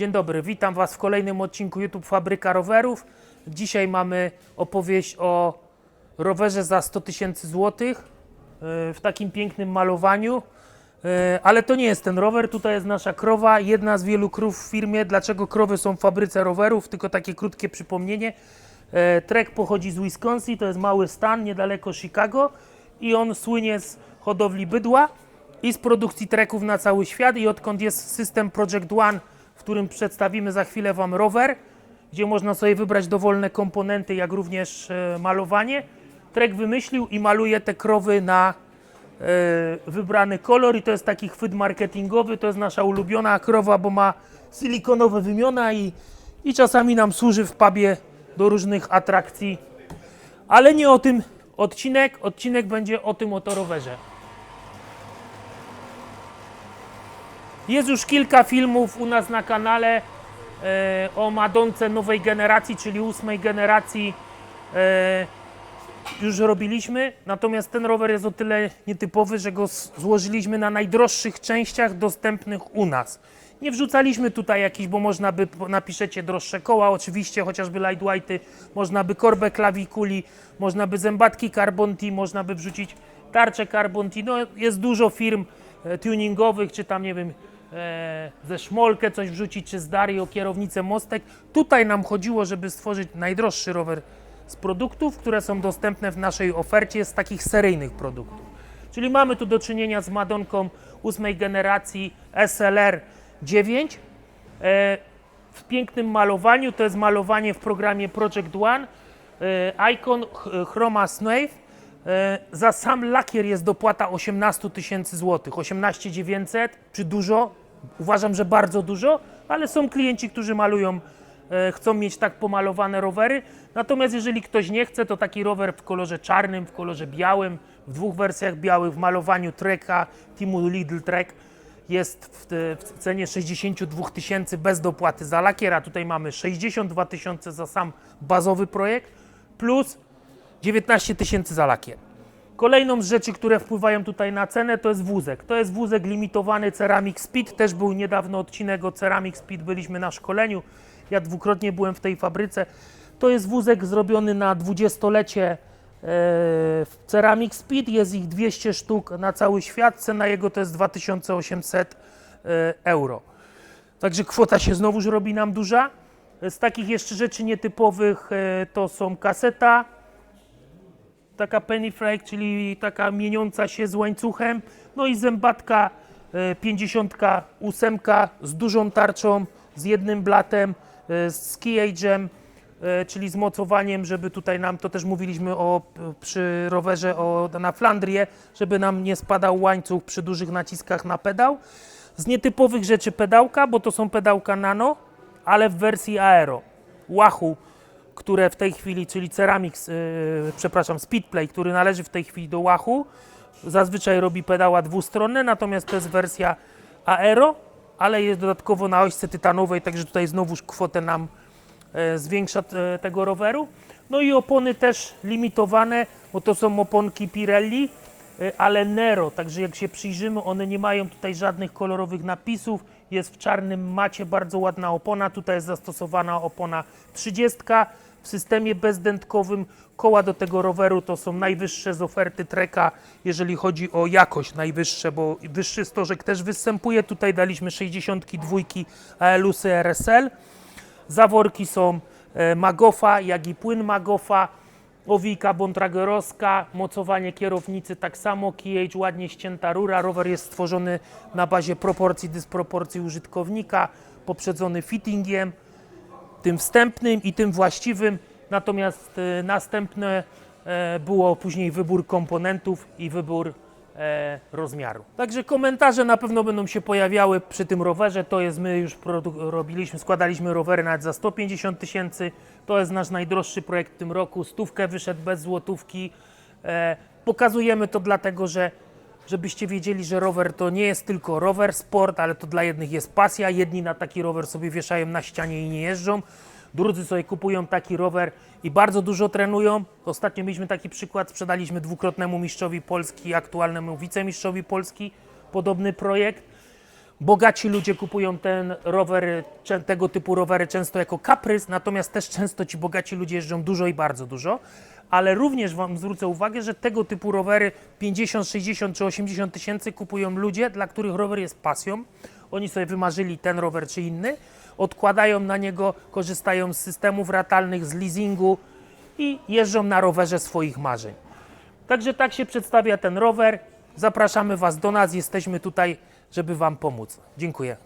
Dzień dobry, witam Was w kolejnym odcinku YouTube Fabryka Rowerów. Dzisiaj mamy opowieść o rowerze za 100 tysięcy złotych yy, w takim pięknym malowaniu. Yy, Ale to nie jest ten rower, tutaj jest nasza krowa, jedna z wielu krów w firmie. Dlaczego krowy są w fabryce rowerów? Tylko takie krótkie przypomnienie. Yy, Trek pochodzi z Wisconsin, to jest mały stan niedaleko Chicago i on słynie z hodowli bydła i z produkcji treków na cały świat i odkąd jest system Project One, w którym przedstawimy za chwilę Wam rower, gdzie można sobie wybrać dowolne komponenty, jak również e, malowanie. Trek wymyślił i maluje te krowy na e, wybrany kolor i to jest taki chwyt marketingowy, to jest nasza ulubiona krowa, bo ma silikonowe wymiona i, i czasami nam służy w pubie do różnych atrakcji. Ale nie o tym odcinek, odcinek będzie o tym oto rowerze. Jest już kilka filmów u nas na kanale e, o Madonce nowej generacji, czyli ósmej generacji. E, już robiliśmy, natomiast ten rower jest o tyle nietypowy, że go złożyliśmy na najdroższych częściach dostępnych u nas. Nie wrzucaliśmy tutaj jakichś, bo można by, napiszecie droższe koła, oczywiście, chociażby lightweighty, można by korbę klawikuli, można by zębatki Carbon T, można by wrzucić tarczę Carbon T. No, jest dużo firm e, tuningowych, czy tam, nie wiem, ze Szmolkę coś wrzucić, czy z Dario kierownicę Mostek. Tutaj nam chodziło, żeby stworzyć najdroższy rower z produktów, które są dostępne w naszej ofercie z takich seryjnych produktów. Czyli mamy tu do czynienia z Madonką ósmej generacji SLR 9 e, w pięknym malowaniu. To jest malowanie w programie Project One. E, Icon ch- Chroma Snave. E, za sam lakier jest dopłata 18 tysięcy złotych, 18 900, czy dużo? Uważam, że bardzo dużo, ale są klienci, którzy malują e, chcą mieć tak pomalowane rowery. Natomiast jeżeli ktoś nie chce, to taki rower w kolorze czarnym, w kolorze białym, w dwóch wersjach białych, w malowaniu Treka, Teamu Lidl Trek jest w, cenie 62 tysięcy bez dopłaty za lakier, a tutaj mamy 62 tysiące za sam bazowy projekt plus 19 tysięcy za lakier. Kolejną z rzeczy, które wpływają tutaj na cenę, to jest wózek. To jest wózek limitowany Ceramic Speed. Też był niedawno odcinek o Ceramic Speed, byliśmy na szkoleniu. Ja dwukrotnie byłem w tej fabryce. To jest wózek zrobiony na 20-lecie e, Ceramic Speed. Jest ich 200 sztuk na cały świat. Cena jego to jest 2800 e, euro. Także kwota się znowuż robi nam duża. Z takich jeszcze rzeczy nietypowych e, to są kaseta, taka penny flake, czyli taka mieniąca się z łańcuchem, no i zębatka e, 58 z dużą tarczą, z jednym blatem, e, z key edge'em, e, czyli z mocowaniem, żeby tutaj nam, to też mówiliśmy o, przy rowerze o, na Flandrię, żeby nam nie spadał łańcuch przy dużych naciskach na pedał. Z nietypowych rzeczy pedałka, bo to są pedałka nano, ale w wersji aero. Wahoo które w tej chwili, czyli Ceramix, yy, przepraszam, Speedplay, który należy w tej chwili do Wahoo, zazwyczaj robi pedała dwustronne, natomiast to jest wersja Aero, ale jest dodatkowo na ośce tytanowej, także tutaj znowuż kwotę nam e, zwiększa e, tego roweru. No i opony też limitowane, bo to są oponki Pirelli, e, ale Nero, także jak się przyjrzymy, one nie mają tutaj żadnych kolorowych napisów, jest w czarnym macie bardzo ładna opona, tutaj jest zastosowana opona 30 w systemie bezdętkowym. Koła do tego roweru to są najwyższe z oferty Treka, jeżeli chodzi o jakość najwyższe, bo wyższy stożek też występuje. Tutaj daliśmy 62 ALUSy RSL. Zaworki są e, Magofa, jak i płyn Magofa, owijka bontragerowska, mocowanie kierownicy tak samo, keyage ładnie ścięta rura. Rower jest stworzony na bazie proporcji dysproporcji użytkownika, poprzedzony fittingiem, tym wstępnym i tym właściwym. Natomiast e, następne e, było później wybór komponentów i wybór e, rozmiaru. Także komentarze na pewno będą się pojawiały przy tym rowerze. To jest, my już robiliśmy, składaliśmy rowery nawet za 150 tysięcy. To jest nasz najdroższy projekt w tym roku. Stówkę wyszedł bez złotówki. Pokazujemy to dlatego, że żebyście wiedzieli, że rower to nie jest tylko rower, sport, ale to dla jednych jest pasja. Jedni na taki rower sobie wieszają na ścianie i nie jeżdżą. Drudzy sobie kupują taki rower i bardzo dużo trenują. Ostatnio mieliśmy taki przykład, sprzedaliśmy dwukrotnemu mistrzowi Polski, aktualnemu wicemistrzowi Polski, podobny projekt. Bogaci ludzie kupują ten rower, tego typu rowery często jako kaprys, natomiast też często ci bogaci ludzie jeżdżą dużo i bardzo dużo. Ale również Wam zwrócę uwagę, że tego typu rowery 50, 60 czy 80 tysięcy kupują ludzie, dla których rower jest pasją. Oni sobie wymarzyli ten rower czy inny, odkładają na niego, korzystają z systemów ratalnych, z leasingu i jeżdżą na rowerze swoich marzeń. Także tak się przedstawia ten rower. Zapraszamy Was do nas, jesteśmy tutaj, żeby Wam pomóc. Dziękuję.